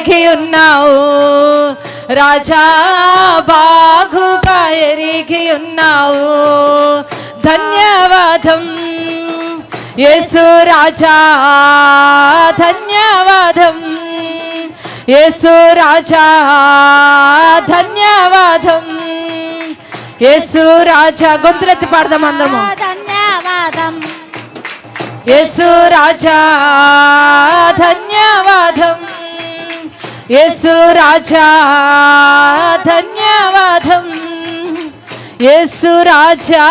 ఎరిగి ఉన్నావు. రాజా బాగుగా ఎరిగి ఉన్నావు. ధన్యవాదం. యేసు రాజా ధన్యవాదం. యేసు రాజా ధన్యవాదం. యేసు రాజా గొంతులెత్తి పాడదాం అందరము. ధన్యవాదం. యేసు రాజా ధన్యవాదం. యేసు రాజా ధన్యవాదం. యేసు రాజా.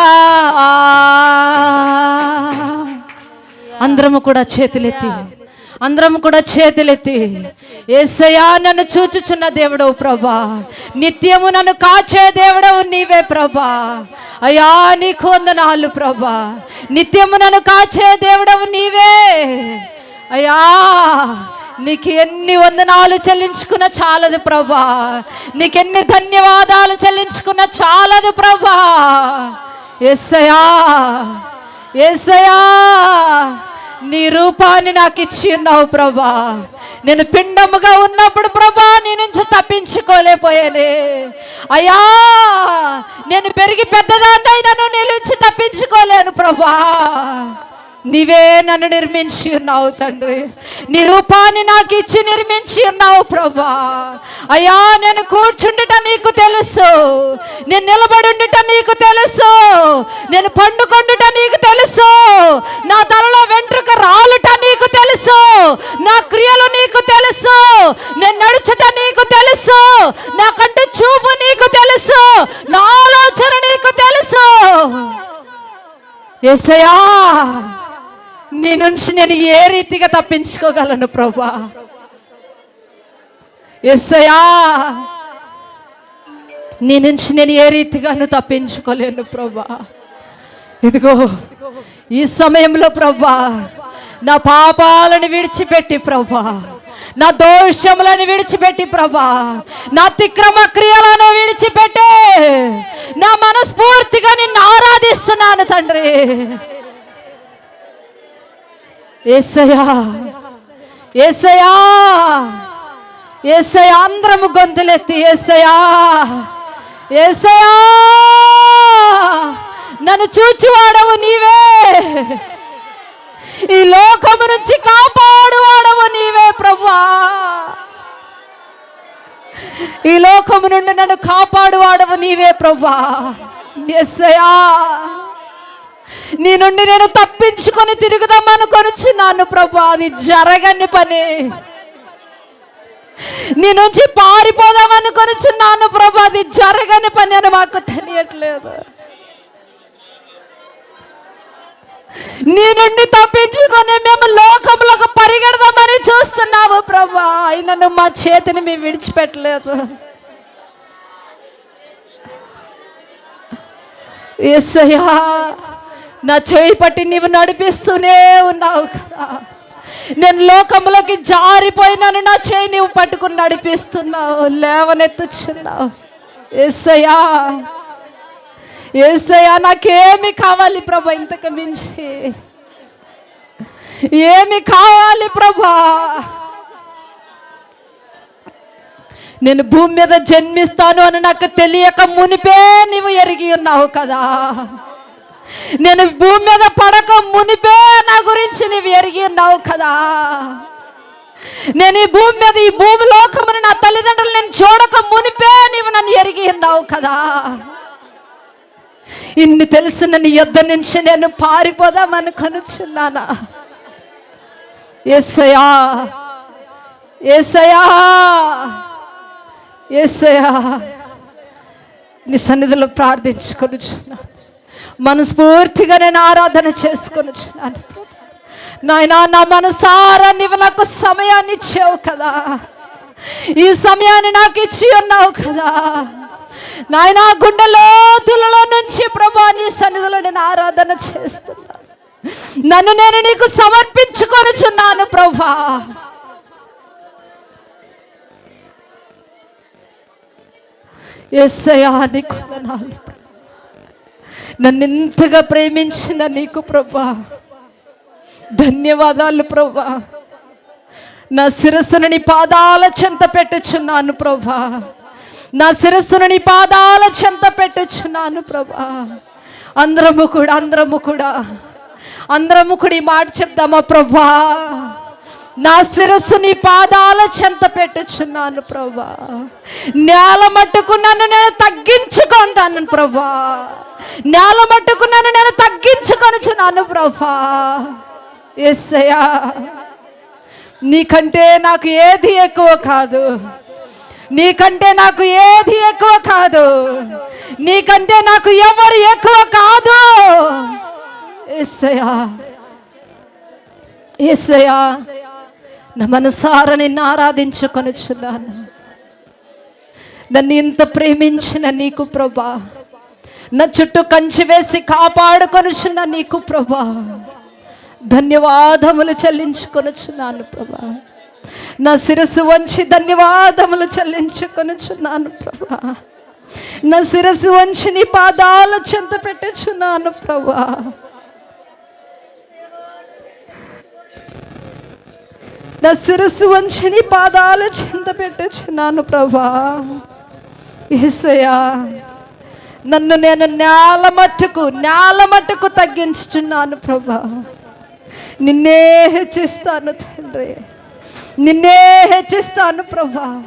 అందరము కూడా చేతులెత్తి అందరం కూడా చేతులెత్తి ఏసయా నన్ను చూచుచున్న దేవుడవు ప్రభా. నిత్యము నన్ను కాచే దేవుడవు నీవే ప్రభా. అయ్యా నీకు వందనాలు ప్రభా. నిత్యము నన్ను కాచే దేవుడవు నీవే. అయ్యా నీకు ఎన్ని వందనాలు చెల్లించుకున్న చాలదు ప్రభా నీకెన్ని ధన్యవాదాలు చెల్లించుకున్న చాలదు ప్రభా ఎస్సయా ఎస్సయా నీ రూపాన్ని నాకు ఇచ్చి ఉన్నావు ప్రభా నేను పిండముగా ఉన్నప్పుడు ప్రభా నీ నుంచి తప్పించుకోలేపోయానే అయ్యా నేను పెరిగి పెద్దదాన్నైనాను నీ నుంచి తప్పించుకోలేను ప్రభా నీవే నన్ను నిర్మించి ఉన్నావు తండ్రి. నీ రూపాన్ని నాకు ఇచ్చి నిర్మించి ఉన్నావు ప్రభా. అయ్యా నేను కూర్చుండుట నీకు తెలుసు. నేను నిలబడుండుట నీకు తెలుసు. నేను పండుకొండుట నీకు తెలుసు. నా తలలో వెంట్రుక రాలుట నీకు తెలుసు. నా క్రియలు నీకు తెలుసు. నేను నడుచుట నీకు తెలుసు. నా కంటి చూపు నీకు తెలుసు. నా ఆలోచన నీకు తెలుసు. ఎసయా నీ నుంచి నేను ఏ రీతిగా తప్పించుకోగలను ప్రభా? ఎస్సయా నీ నుంచి నేను ఏ రీతిగాను తప్పించుకోలేను ప్రభా. ఇదిగో ఈ సమయంలో ప్రభా నా పాపాలను విడిచిపెట్టి ప్రభా నా దోషములను విడిచిపెట్టి ప్రభా నా తిక్రమ క్రియలను విడిచిపెట్టి నా మనస్ఫూర్తిగా నిన్ను ఆరాధిస్తున్నాను తండ్రి. ఏసయా ఏసయా ఏసయా అందరము గొంతులెత్తి ఏసయా ఏసయా నన్ను చూచివాడవు నీవే. ఈ లోకము నుంచి కాపాడువాడవు నీవే ప్రభా ఈ లోకము నుండి నన్ను కాపాడువాడవు నీవే ప్రభా ఎస్సయా నీ నుండి నేను తప్పించుకొని తిరుగుదాం అనుకొనుచున్నాను ప్రభా. అది జరగని పని. నీ నుంచి పారిపోదాం నాన్ను ప్రభా. అది జరగని పని అని మాకు తెలియట్లేదు. నీ నుండి తప్పించుకొని మేము లోకంలోకి పరిగెడదామని చూస్తున్నాము ప్రభా. అయినను మా చేతిని మేము విడిచిపెట్టలేదు. ఏసయ్యా. నా చేయి పట్టి నీవు నడిపిస్తూనే ఉన్నావు కదా. నేను లోకంలోకి జారిపోయినాను నా చేయి నీవు పట్టుకుని నడిపిస్తున్నావు. లేవనెత్తుచున్నావు. ఏసయ్యా ఏసయ్యా నాకేమి కావాలి ప్రభా ఇంతకు మించి? ఏమి కావాలి ప్రభా? నేను భూమి మీద జన్మిస్తాను అని నాకు తెలియక మునిపే నీవు ఎరిగి ఉన్నావు కదా. నేను భూమి మీద పడక మునిపే నా గురించి నీవు ఎరిగి ఉన్నావు కదా. నేను ఈ భూమి మీద ఈ భూమి లోకముని నా తల్లిదండ్రులు నేను చూడక మునిపే నీవు నన్ను ఎరిగి ఉన్నావు కదా. ఇన్ని తెలిసిన నీ యుద్ధ నుంచి నేను పారిపోదామని కనుచున్నానా? ఎస్సయా ఏసయా ఏసయా నీ సన్నిధిలో ప్రార్థించుకొనుచున్నాను మనస్ఫూర్తిగా నేను ఆరాధన చేసుకొనుచున్నాను నాయనా నా మనసారా నీవు నాకు సమయాన్ని ఇచ్చావు కదా. ఈ సమయాన్ని నాకు ఇచ్చి ఉన్నావు కదా. నాయన గుండె లోతులలో నుంచి ప్రభా నీ సన్నిధిలో నేను ఆరాధన చేస్తున్నాను నన్ను నేను నీకు సమర్పించుకొనుచున్నాను ప్రభా. ఎస్సయా నీకు వందనాలు. నన్ను ఇంతగా ప్రేమించిన నీకు ప్రభా. ధన్యవాదాలు ప్రభా. నా శిరస్సును నీ పాదాల చెంత పెట్టుచున్నాను ప్రభా. నా శిరస్సును నీ పాదాల చెంత పెట్టుచున్నాను ప్రభా. అందరము కూడా అందరము కూడా అందరము కూడా ఈ మాట చెప్దామా ప్రభా? నా శిరస్సు నీ పాదాల చెంత పెట్టుచున్నాను ప్రభా నేల మట్టుకు నన్ను నేను తగ్గించుకుంటాను ప్రభా నేల మట్టుకు నన్ను నేను తగ్గించుకొనుచున్నాను ప్రభా ఎస్సయా నీకంటే నాకు ఏది ఎక్కువ కాదు. నీకంటే నాకు ఏది ఎక్కువ కాదు. నీకంటే నాకు ఎవరు ఎక్కువ కాదు. ఎస్సయా ఎస్సయా నా మనసార నిన్ను ఆరాధించుకొనుచున్నాను నన్ను ఇంత ప్రేమించిన నీకు ప్రభా. నా చుట్టూ కంచి వేసి కాపాడుకొనుచున్న నీకు ప్రభా. ధన్యవాదములు చెల్లించుకొనుచున్నాను ప్రభా. నా శిరస్సు వంచి ధన్యవాదములు చెల్లించుకొనుచున్నాను ప్రభా. నా శిరస్సు వంచి నీ పాదాలు చెంత పెట్టుచున్నాను ప్రభా. నా శిరస్సు వంచని పాదాలు చింత పెట్టుచున్నాను ప్రభా. ఏసయ్యా నన్ను నేను నేల మట్టుకు నేల మట్టుకు తగ్గించుచున్నాను ప్రభా. నిన్నే హెచ్చిస్తాను తండ్రి. నిన్నే హెచ్చిస్తాను ప్రభా.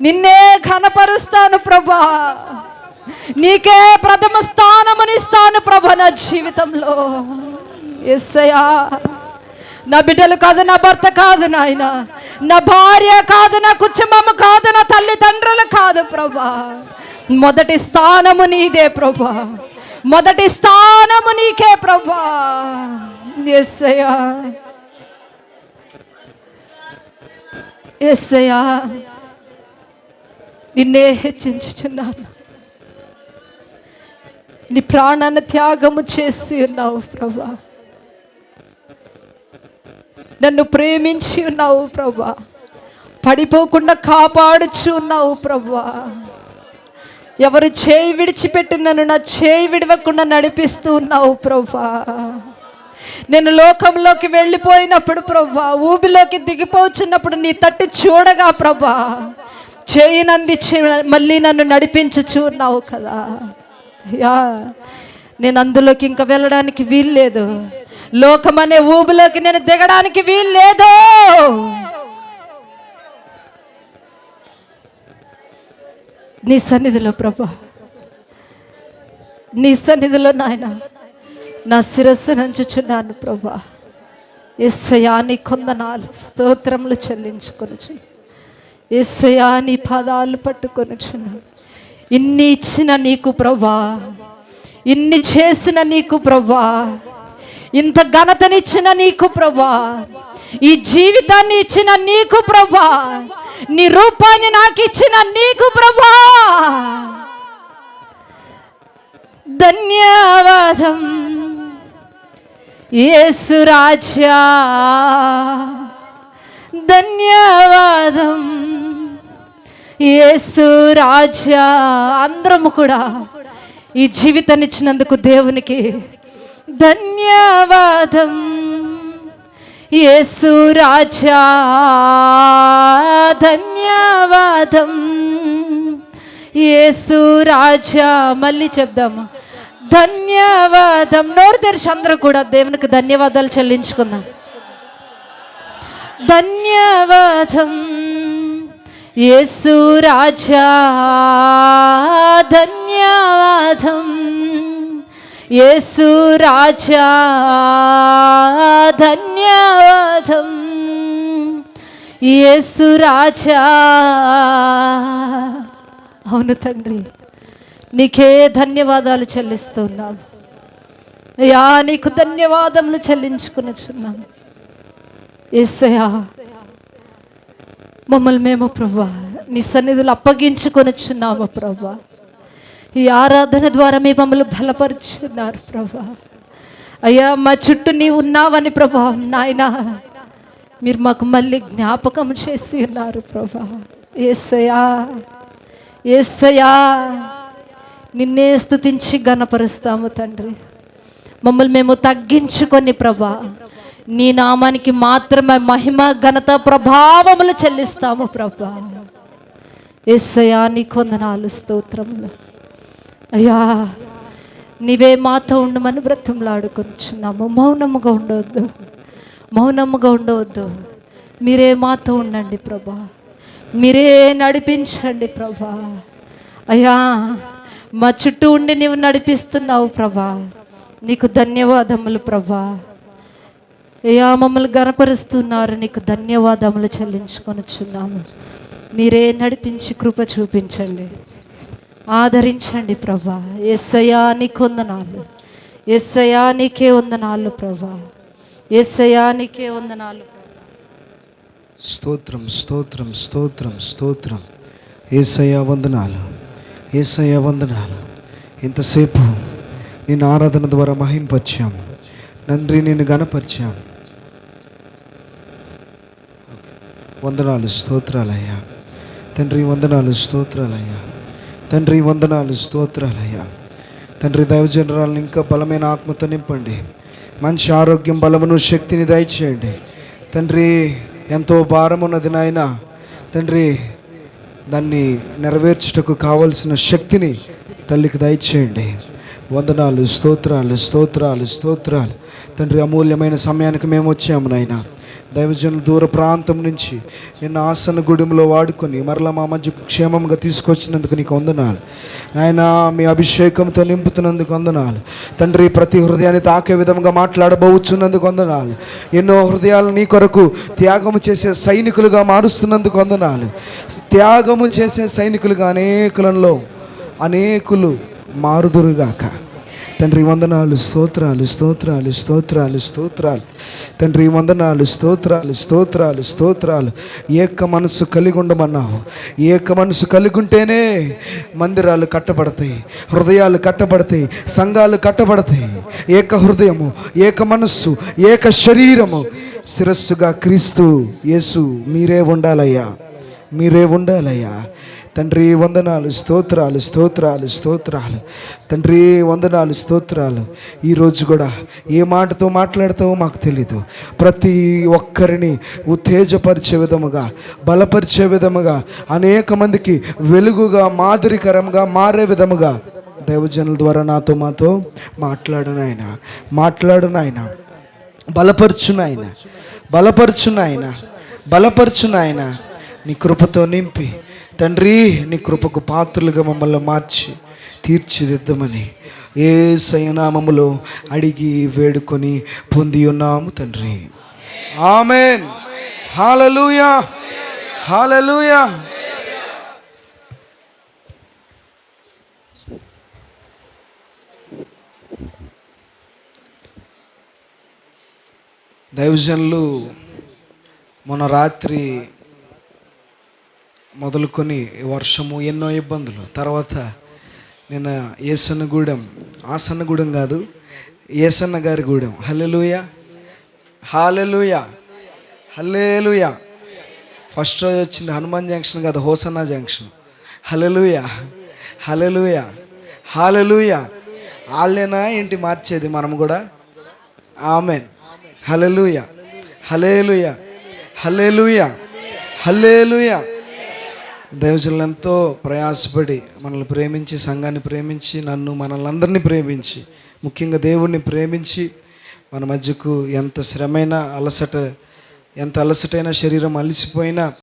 నిన్నే ఘనపరుస్తాను ప్రభా. నీకే ప్రథమ స్థానమునిస్తాను ప్రభా నా జీవితంలో. ఎస్సయా నా బిడ్డలు కాదు నా భర్త కాదు నాయన. నా భార్య కాదు నా కుటుంబం కాదు నా తల్లిదండ్రులు కాదు ప్రభా. మొదటి స్థానము నీదే ప్రభా. మొదటి స్థానము నీకే ప్రభా. ఎస్సయ్యా ఎస్సయ్యా నిన్నే హెచ్చించుచున్నాను. నీ ప్రాణాన్ని త్యాగము చేసి ఉన్నావు ప్రభా. నన్ను ప్రేమించి ఉన్నావు ప్రభా. పడిపోకుండా కాపాడుచు ఉన్నావు ప్రభా. ఎవరు చేయి విడిచిపెట్టి నన్ను నా చేయి విడవకుండా నడిపిస్తూ ఉన్నావు ప్రభా. నేను లోకంలోకి వెళ్ళిపోయినప్పుడు ప్రభా ఊబిలోకి దిగిపోచున్నప్పుడు నీ తట్టు చూడగా ప్రభా చేయి మళ్ళీ నన్ను నడిపించుచు ఉన్నావు కదా. యా. నేను అందులోకి ఇంకా వెళ్ళడానికి వీల్లేదు. లోకం అనే ఊబిలోకి నేను దిగడానికి వీల్లేదు. నీ సన్నిధిలో ప్రభా. నీ సన్నిధిలో నాయన నా శిరస్సు నంచుచున్నాను ప్రభా. ఎస్సయాని కొందనాలు స్తోత్రములు చెల్లించుకొనుచు. ఎస్సయాని పాదాలు పట్టుకొనుచున్నాను. ఇన్ని ఇచ్చిన నీకు ప్రభా. ఇన్ని చేసిన నీకు ప్రభా ఇంత ఘనతనిచ్చిన నీకు ప్రభా ఈ జీవితాన్ని ఇచ్చిన నీకు ప్రభా నీ రూపాన్ని నాకు ఇచ్చిన నీకు ప్రభా ధన్యవాదం. యేసు ధన్యవాదం. యేసు రాజా. అందరము కూడా. ఈ జీవితాన్ని ఇచ్చినందుకు దేవునికి ధన్యవాదం. యేసు రాజా ధన్యవాదం. యేసు రాజా మళ్ళీ చెప్దామా? ధన్యవాదం. నోరు తెరిచి అందరూ కూడా దేవునికి ధన్యవాదాలు చెల్లించుకుందాం. ధన్యవాదం. యేసు రాజా ధన్యవాదం. యేసు రాజా ధన్యవాదం. యేసు రాజా. అవును తండ్రి నీకే ధన్యవాదాలు చెల్లిస్తున్నాం. అయ్యా నీకు ధన్యవాదములు చెల్లించుకునిచున్నాం ఎస్సయా మమ్మల్ని మేము ప్రభా నీ సన్నిధులు అప్పగించుకొనిచున్నాము ప్రభా. ఈ ఆరాధన ద్వారా మీ మమ్మల్ని బలపరుచున్నారు ప్రభా. అయ్యా మా చుట్టూ నీ ఉన్నావని ప్రభా నాయన. మీరు మాకు మళ్ళీ జ్ఞాపకం చేసి ఉన్నారు ప్రభా. ఏసయా ఏసయా నిన్నే స్థుతించి గణపరుస్తాము తండ్రి. మమ్మల్ని మేము తగ్గించుకొని ప్రభా నీ నామానికి మాత్రమే మహిమ ఘనత ప్రభావములు చెల్లిస్తాము ప్రభా. ఎస్సయా నీ కొందనాలు స్తోత్రములు. అయ్యా నీవే మాతో ఉండమని బ్రతంలాడుకొచ్చున్నాము మౌనముగా ఉండవద్దు మౌనముగా ఉండవద్దు మీరే మాతో ఉండండి ప్రభా. మీరే నడిపించండి ప్రభా. అయ్యా మా చుట్టూ ఉండి నీవు నడిపిస్తున్నావు ప్రభా. నీకు ధన్యవాదములు ప్రభా. అయ్యా మమ్మల్ని గనపరుస్తున్నారు. నీకు ధన్యవాదములు చెల్లించుకొనిచున్నాము. మీరే నడిపించి కృప చూపించండి. ఆదరించండి ప్రభా. ఎస్సయా నీకు వందనాలు. ఎస్సయా నీకే వందనాలు ప్రభా. ఎస్సయా నీకే వందనాలు స్తోత్రం స్తోత్రం స్తోత్రం స్తోత్రం. ఏసయ వందనాలు. ఏసయ వందనాలు. ఇంతసేపు నేను ఆరాధన ద్వారా మహింపరిచాము. నంద్రి నేను గనపరిచాము. వందనాలు స్తోత్రాలయ్యా. తండ్రి వందనాలు స్తోత్రాలయ్యా. తండ్రి వందనాలు స్తోత్రాలయ్యా. తండ్రి దైవజనరాలను ఇంకా బలమైన ఆత్మతో నింపండి. మంచి ఆరోగ్యం బలమును శక్తిని దయచేయండి. తండ్రి ఎంతో భారం ఉన్నది నాయన. తండ్రి దాన్ని నెరవేర్చుటకు కావలసిన శక్తిని తల్లికి దయచేయండి. వందనాలు స్తోత్రాలు స్తోత్రాలు స్తోత్రాలు. తండ్రి అమూల్యమైన సమయానికి మేము వచ్చాము నాయన. దైవజనులు దూర ప్రాంతం నుంచి నిన్న ఆసన గుడిలో వాడుకొని మరలా మా మధ్య క్షేమంగా తీసుకొచ్చినందుకు నీకు వందనాలు. ఆయన మీ అభిషేకంతో నింపుతున్నందుకు వందనాలు. తండ్రి ప్రతి హృదయాన్ని తాకే విధంగా మాట్లాడబోచున్నందుకు వందనాలు. ఎన్నో హృదయాలు నీ కొరకు త్యాగము చేసే సైనికులుగా మారుస్తున్నందుకు వందనాలు. త్యాగము చేసే సైనికులుగా అనేకులలో అనేకులు మారుదురుగాక. తండ్రి వందనాలు స్తోత్రాలు స్తోత్రాలు స్తోత్రాలు స్తోత్రాలు. తండ్రి వందనాలు స్తోత్రాలు స్తోత్రాలు స్తోత్రాలు. ఏక మనసు కలిగి ఉండమన్నావు. ఏక మనసు కలిగి ఉంటేనే మందిరాలు కట్టబడతాయి హృదయాలు కట్టబడతాయి సంఘాలు కట్టబడతాయి. ఏక హృదయము ఏక మనస్సు ఏక శరీరము. శిరస్సుగా క్రీస్తు యేసు మీరే ఉండాలయ్యా. మీరే ఉండాలయ్యా. తండ్రి వందనాలు స్తోత్రాలు స్తోత్రాలు స్తోత్రాలు. తండ్రి వందనాలు స్తోత్రాలు. ఈరోజు కూడా ఏ మాటతో మాట్లాడతావో మాకు తెలీదు. ప్రతి ఒక్కరిని ఉత్తేజపరిచే విధముగా బలపరిచే విధముగా అనేక మందికి వెలుగుగా మాదిరికరంగా మారే విధముగా దైవజనుల ద్వారా నాతో మాతో మాట్లాడనాయన నాయన. బలపరచునాయన బలపరచునాయన బలపరచు నాయన. బలపరచు నాయన. నీ కృపతో నింపి తండ్రి నీ కృపకు పాత్రలుగా మమ్మల్ని మార్చి తీర్చిదిద్దమని ఏ సయనామములో అడిగి వేడుకొని పొంది ఉన్నాము తండ్రి. ఆమెన్. హాలలుయా. హాలలుయా. దైవజనులు మొన్న రాత్రి మొదలుకొని వర్షము ఎన్నో ఇబ్బందులు. తర్వాత నిన్న ఏసన్నగూడెం ఆసన్నగూడెం కాదు ఏసన్న గారి గూడెం హల్లెలూయ. హాలెలుయ. హల్లేలుయ. ఫస్ట్ రోజు వచ్చింది హనుమాన్ జంక్షన్ కాదు hosanna junction. Hallelujah. Hallelujah. Hallelujah. వాళ్ళేనా ఏంటి మార్చేది మనం కూడా? Amen. Hallelujah. Hallelujah hallelujah hallelujah. దైవజనులు ఎంతో ప్రయాసపడి మనల్ని ప్రేమించి సంఘాన్ని ప్రేమించి నన్ను మనల్ని అందరినీ ప్రేమించి ముఖ్యంగా దేవుణ్ణి ప్రేమించి మన మధ్యకు ఎంత శ్రమైన అలసట ఎంత అలసటైన శరీరం అలసిపోయినా